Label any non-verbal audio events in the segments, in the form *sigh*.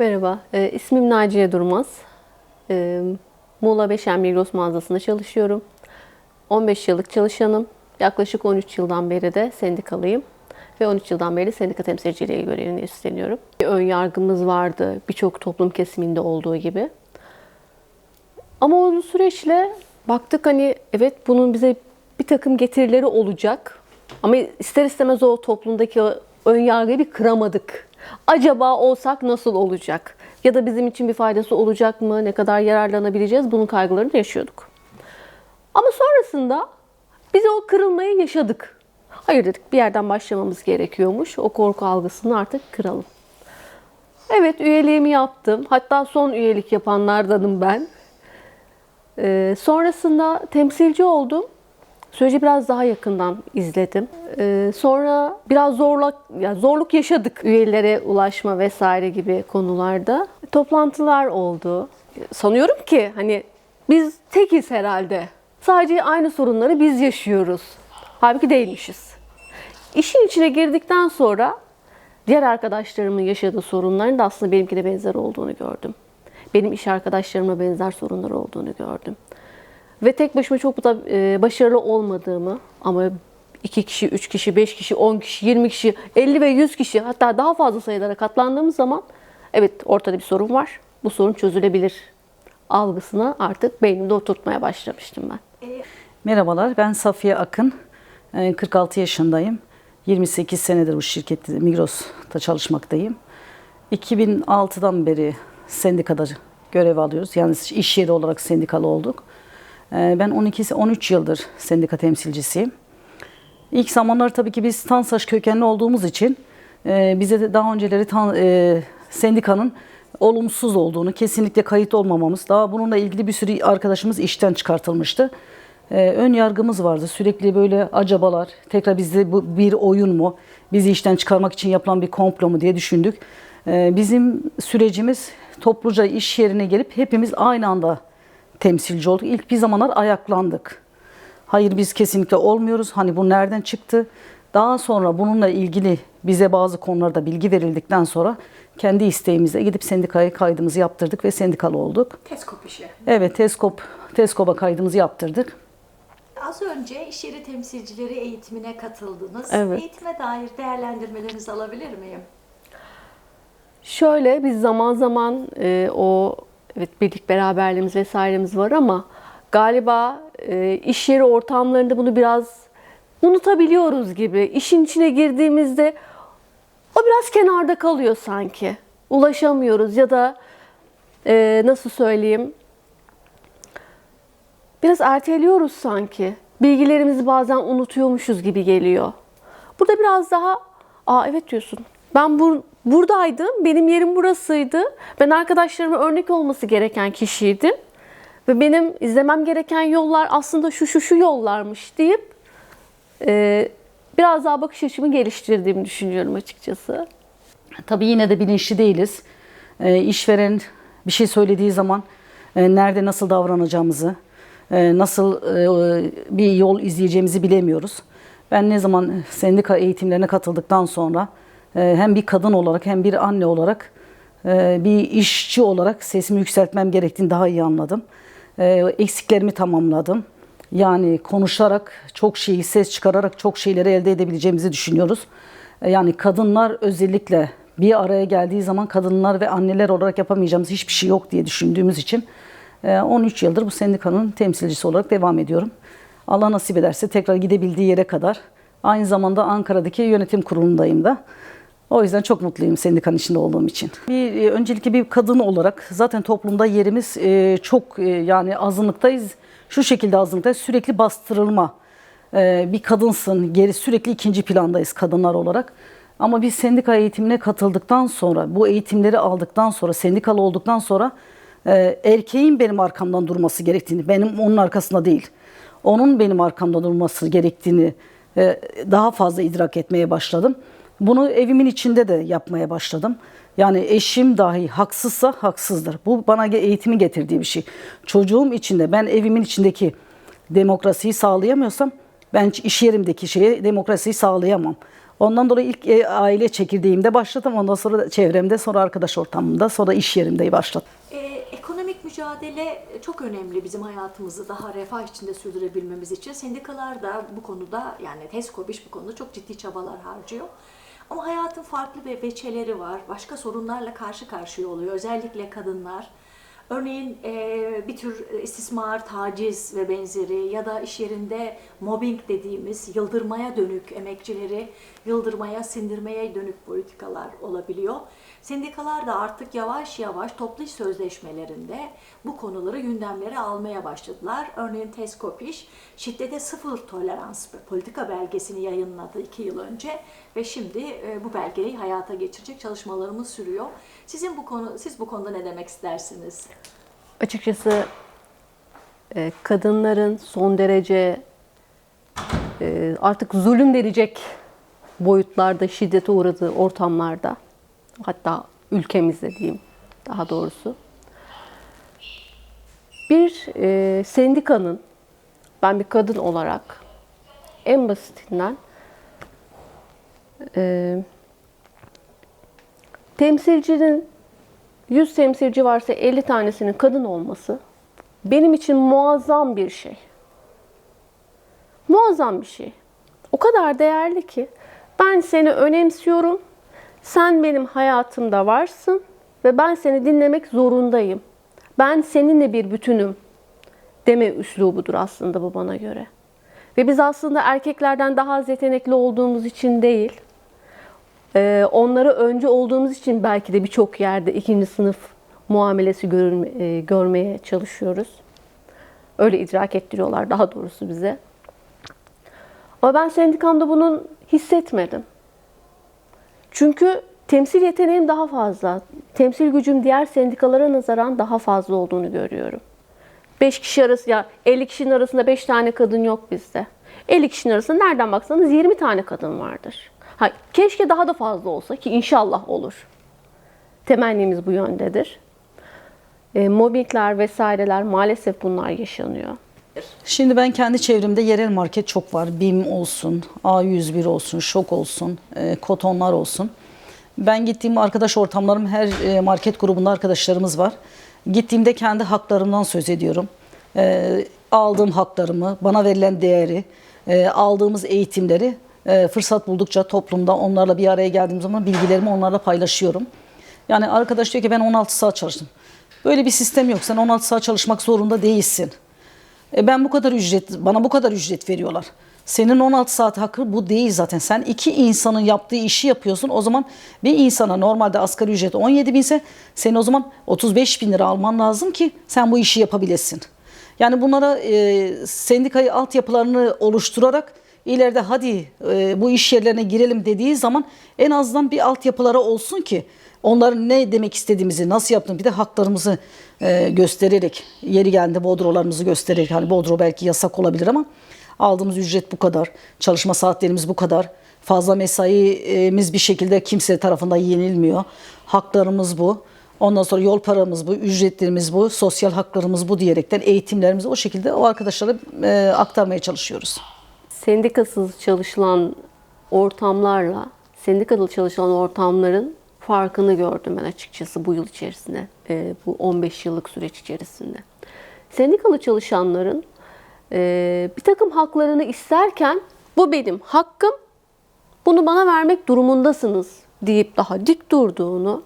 Merhaba, e, ismim Naciye Durmaz. E, Muğla Beşen Migros mağazasında çalışıyorum. 15 yıllık çalışanım. Yaklaşık 13 yıldan beri de sendikalıyım. Ve 13 yıldan beri sendika temsilciliği görevini üstleniyorum. Bir ön yargımız vardı, birçok toplum kesiminde olduğu gibi. Ama o süreçle baktık hani evet bunun bize bir takım getirileri olacak. Ama ister istemez o toplumdaki ön yargıyı bir kıramadık. Acaba olsak nasıl olacak? Ya da bizim için bir faydası olacak mı? Ne kadar yararlanabileceğiz? Bunun kaygılarını yaşıyorduk. Ama sonrasında biz o kırılmayı yaşadık. Hayır dedik bir yerden başlamamız gerekiyormuş. O korku algısını artık kıralım. Evet üyeliğimi yaptım. Hatta son üyelik yapanlardanım ben. Ee, sonrasında temsilci oldum. Süreci biraz daha yakından izledim. Ee, sonra biraz zorluk, ya zorluk yaşadık üyelere ulaşma vesaire gibi konularda. Toplantılar oldu. Sanıyorum ki hani biz tekiz herhalde. Sadece aynı sorunları biz yaşıyoruz. Halbuki değilmişiz. İşin içine girdikten sonra diğer arkadaşlarımın yaşadığı sorunların da aslında benimkine benzer olduğunu gördüm. Benim iş arkadaşlarıma benzer sorunlar olduğunu gördüm. Ve tek başıma çok da e, başarılı olmadığımı ama 2 kişi, 3 kişi, 5 kişi, 10 kişi, 20 kişi, 50 ve 100 kişi hatta daha fazla sayılara katlandığımız zaman evet ortada bir sorun var. Bu sorun çözülebilir algısına artık beynimde oturtmaya başlamıştım ben. Merhabalar, ben Safiye Akın. Ee, 46 yaşındayım. 28 senedir bu şirkette Migros'ta çalışmaktayım. 2006'dan beri sendikada görev alıyoruz. Yani iş yeri olarak sendikalı olduk. Ee, Ben 12 13 yıldır sendika temsilcisiyim. İlk zamanlar tabii ki biz Tansaş kökenli olduğumuz için e, bize de daha önceleri e, sendikanın olumsuz olduğunu, kesinlikle kayıt olmamamız, daha bununla ilgili bir sürü arkadaşımız işten çıkartılmıştı. E, ön yargımız vardı. Sürekli böyle acabalar, tekrar bizde bu bir oyun mu, bizi işten çıkarmak için yapılan bir komplo mu diye düşündük. Bizim sürecimiz topluca iş yerine gelip hepimiz aynı anda temsilci olduk. İlk bir zamanlar ayaklandık. Hayır biz kesinlikle olmuyoruz. Hani bu nereden çıktı? Daha sonra bununla ilgili bize bazı konularda bilgi verildikten sonra kendi isteğimizle gidip sendikaya kaydımızı yaptırdık ve sendikalı olduk. Teskop işi. Evet Teskop, Teskop'a kaydımızı yaptırdık. Az önce iş yeri temsilcileri eğitimine katıldınız. Evet. Eğitime dair değerlendirmelerinizi alabilir miyim? Şöyle biz zaman zaman e, o evet birlik beraberliğimiz vesairemiz var ama galiba e, iş yeri ortamlarında bunu biraz unutabiliyoruz gibi. İşin içine girdiğimizde o biraz kenarda kalıyor sanki. Ulaşamıyoruz ya da e, nasıl söyleyeyim biraz erteliyoruz sanki. Bilgilerimizi bazen unutuyormuşuz gibi geliyor. Burada biraz daha aa evet diyorsun. Ben bur buradaydım. Benim yerim burasıydı. Ben arkadaşlarıma örnek olması gereken kişiydim. Ve benim izlemem gereken yollar aslında şu şu şu yollarmış deyip e, biraz daha bakış açımı geliştirdiğimi düşünüyorum açıkçası. Tabii yine de bilinçli değiliz. E, işveren bir şey söylediği zaman e, nerede nasıl davranacağımızı, e, nasıl e, bir yol izleyeceğimizi bilemiyoruz. Ben ne zaman sendika eğitimlerine katıldıktan sonra hem bir kadın olarak hem bir anne olarak e, bir işçi olarak sesimi yükseltmem gerektiğini daha iyi anladım. E, eksiklerimi tamamladım. Yani konuşarak, çok şeyi ses çıkararak çok şeyleri elde edebileceğimizi düşünüyoruz. E, Yani kadınlar özellikle bir araya geldiği zaman kadınlar ve anneler olarak yapamayacağımız hiçbir şey yok diye düşündüğümüz için e, 13 yıldır bu sendikanın temsilcisi olarak devam ediyorum. Allah nasip ederse tekrar gidebildiği yere kadar. Aynı zamanda Ankara'daki yönetim kurulundayım da. O yüzden çok mutluyum sendikanın içinde olduğum için. Bir e, öncelikle bir kadın olarak zaten toplumda yerimiz e, çok e, yani azınlıktayız. Şu şekilde azınlıktayız. Sürekli bastırılma. Bir kadınsın, geri sürekli ikinci plandayız kadınlar olarak. Ama biz sendika eğitimine katıldıktan sonra, bu eğitimleri aldıktan sonra, sendikalı olduktan sonra erkeğin benim arkamdan durması gerektiğini, benim onun arkasında değil, onun benim arkamda durması gerektiğini daha fazla idrak etmeye başladım. Bunu evimin içinde de yapmaya başladım. Yani eşim dahi haksızsa haksızdır. Bu bana ge- eğitimi getirdiği bir şey. Çocuğum içinde ben evimin içindeki demokrasiyi sağlayamıyorsam ben iş yerimdeki şeye demokrasiyi sağlayamam. Ondan dolayı ilk e, aile çekirdeğimde başladım. Ondan sonra çevremde, sonra arkadaş ortamımda, sonra iş yerimde başladım. Ee, ekonomik mücadele çok önemli bizim hayatımızı daha refah içinde sürdürebilmemiz için. Sendikalar da bu konuda yani TESKOBİŞ bu konuda çok ciddi çabalar harcıyor. Ama hayatın farklı ve veçeleri var. Başka sorunlarla karşı karşıya oluyor. Özellikle kadınlar. Örneğin e, bir tür istismar, taciz ve benzeri ya da iş yerinde mobbing dediğimiz yıldırmaya dönük emekçileri yıldırmaya, sindirmeye dönük politikalar olabiliyor. Sendikalar da artık yavaş yavaş toplu iş sözleşmelerinde bu konuları gündemlere almaya başladılar. Örneğin TESKOPİŞ şiddete sıfır tolerans politika belgesini yayınladı iki yıl önce ve şimdi e, bu belgeyi hayata geçirecek çalışmalarımız sürüyor. Sizin bu konu, siz bu konuda ne demek istersiniz? Açıkçası e, kadınların son derece e, artık zulüm denecek boyutlarda şiddete uğradığı ortamlarda hatta ülkemizde diyeyim daha doğrusu bir e, sendikanın ben bir kadın olarak en basitinden e, temsilcinin 100 temsilci varsa 50 tanesinin kadın olması benim için muazzam bir şey. Muazzam bir şey. O kadar değerli ki ben seni önemsiyorum. Sen benim hayatımda varsın ve ben seni dinlemek zorundayım. Ben seninle bir bütünüm deme üslubudur aslında bu bana göre. Ve biz aslında erkeklerden daha az yetenekli olduğumuz için değil, ee, onları önce olduğumuz için belki de birçok yerde ikinci sınıf muamelesi e, görmeye çalışıyoruz. Öyle idrak ettiriyorlar daha doğrusu bize. Ama ben sendikamda bunun hissetmedim. Çünkü temsil yeteneğim daha fazla. Temsil gücüm diğer sendikalara nazaran daha fazla olduğunu görüyorum. 5 kişi arası ya 50 kişinin arasında 5 tane kadın yok bizde. 50 kişinin arasında nereden baksanız 20 tane kadın vardır. Ha, keşke daha da fazla olsa ki inşallah olur. Temennimiz bu yöndedir. E, mobbingler vesaireler maalesef bunlar yaşanıyor. Şimdi ben kendi çevremde yerel market çok var. BİM olsun, A101 olsun, Şok olsun, e, Kotonlar olsun. Ben gittiğim arkadaş ortamlarım her e, market grubunda arkadaşlarımız var. Gittiğimde kendi haklarımdan söz ediyorum. E, aldığım haklarımı, bana verilen değeri, e, aldığımız eğitimleri e, fırsat buldukça toplumda onlarla bir araya geldiğim zaman bilgilerimi onlarla paylaşıyorum. Yani arkadaş diyor ki ben 16 saat çalıştım. Böyle bir sistem yok. Sen 16 saat çalışmak zorunda değilsin. E ben bu kadar ücret, bana bu kadar ücret veriyorlar. Senin 16 saat hakkı bu değil zaten. Sen iki insanın yaptığı işi yapıyorsun. O zaman bir insana normalde asgari ücret 17 binse senin o zaman 35 bin lira alman lazım ki sen bu işi yapabilesin. Yani bunlara e, sendikayı altyapılarını oluşturarak ileride hadi e, bu iş yerlerine girelim dediği zaman en azından bir altyapıları olsun ki onların ne demek istediğimizi, nasıl yaptığını bir de haklarımızı e, göstererek, yeri geldiğinde bodrolarımızı göstererek, hani bodro belki yasak olabilir ama aldığımız ücret bu kadar, çalışma saatlerimiz bu kadar, fazla mesaimiz bir şekilde kimse tarafından yenilmiyor. Haklarımız bu. Ondan sonra yol paramız bu, ücretlerimiz bu, sosyal haklarımız bu diyerekten eğitimlerimizi o şekilde o arkadaşlara e, aktarmaya çalışıyoruz. Sendikasız çalışılan ortamlarla sendikalı çalışılan ortamların farkını gördüm ben açıkçası bu yıl içerisinde. e, bu 15 yıllık süreç içerisinde. Sendikalı çalışanların e, bir takım haklarını isterken bu benim hakkım, bunu bana vermek durumundasınız deyip daha dik durduğunu,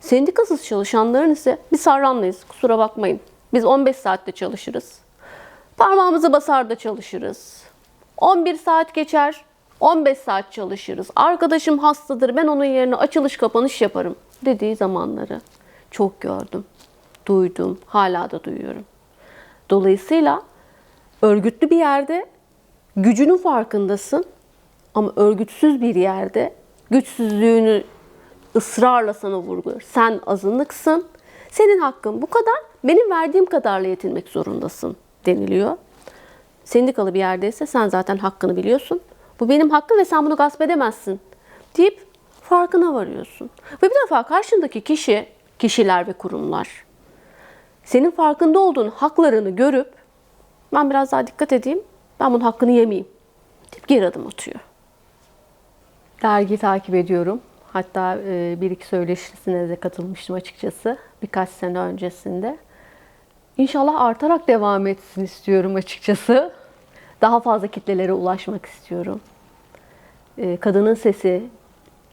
sendikasız çalışanların ise biz sarranlayız kusura bakmayın. Biz 15 saatte çalışırız. Parmağımızı basar da çalışırız. 11 saat geçer, 15 saat çalışırız. Arkadaşım hastadır, ben onun yerine açılış kapanış yaparım dediği zamanları çok gördüm, duydum, hala da duyuyorum. Dolayısıyla örgütlü bir yerde gücünün farkındasın ama örgütsüz bir yerde güçsüzlüğünü ısrarla sana vurguluyor. Sen azınlıksın, senin hakkın bu kadar, benim verdiğim kadarla yetinmek zorundasın deniliyor. Sendikalı bir yerdeyse sen zaten hakkını biliyorsun. Bu benim hakkım ve sen bunu gasp edemezsin deyip farkına varıyorsun. Ve bir defa karşındaki kişi, kişiler ve kurumlar senin farkında olduğun haklarını görüp ben biraz daha dikkat edeyim, ben bunun hakkını yemeyeyim deyip geri adım atıyor. Dergi takip ediyorum. Hatta bir iki söyleşisine de katılmıştım açıkçası birkaç sene öncesinde. İnşallah artarak devam etsin istiyorum açıkçası. Daha fazla kitlelere ulaşmak istiyorum. E, kadının sesi,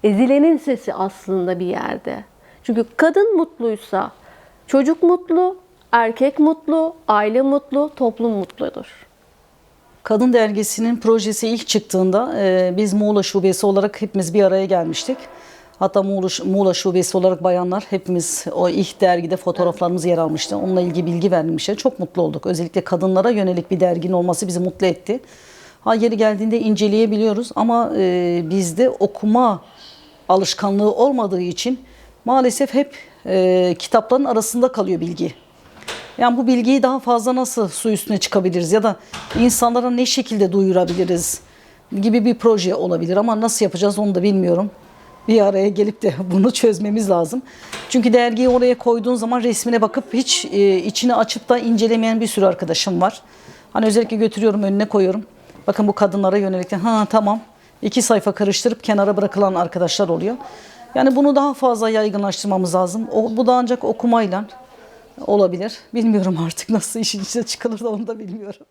ezilenin sesi aslında bir yerde. Çünkü kadın mutluysa çocuk mutlu, erkek mutlu, aile mutlu, toplum mutludur. Kadın Dergisi'nin projesi ilk çıktığında e, biz Muğla Şubesi olarak hepimiz bir araya gelmiştik. Hatta Muğla, Muğla Şubesi olarak bayanlar hepimiz o ilk dergide fotoğraflarımız yer almıştı. Onunla ilgili bilgi verilmişti. Çok mutlu olduk. Özellikle kadınlara yönelik bir derginin olması bizi mutlu etti. Ha yeri geldiğinde inceleyebiliyoruz ama e, bizde okuma alışkanlığı olmadığı için maalesef hep e, kitapların arasında kalıyor bilgi. Yani bu bilgiyi daha fazla nasıl su üstüne çıkabiliriz ya da insanlara ne şekilde duyurabiliriz gibi bir proje olabilir ama nasıl yapacağız onu da bilmiyorum. Bir araya gelip de *laughs* bunu çözmemiz lazım. Çünkü dergiyi oraya koyduğun zaman resmine bakıp hiç e, içini açıp da incelemeyen bir sürü arkadaşım var. Hani özellikle götürüyorum önüne koyuyorum. Bakın bu kadınlara yönelik ha tamam iki sayfa karıştırıp kenara bırakılan arkadaşlar oluyor. Yani bunu daha fazla yaygınlaştırmamız lazım. O, bu da ancak okumayla olabilir. Bilmiyorum artık *laughs* nasıl işin içine çıkılır da onu da bilmiyorum.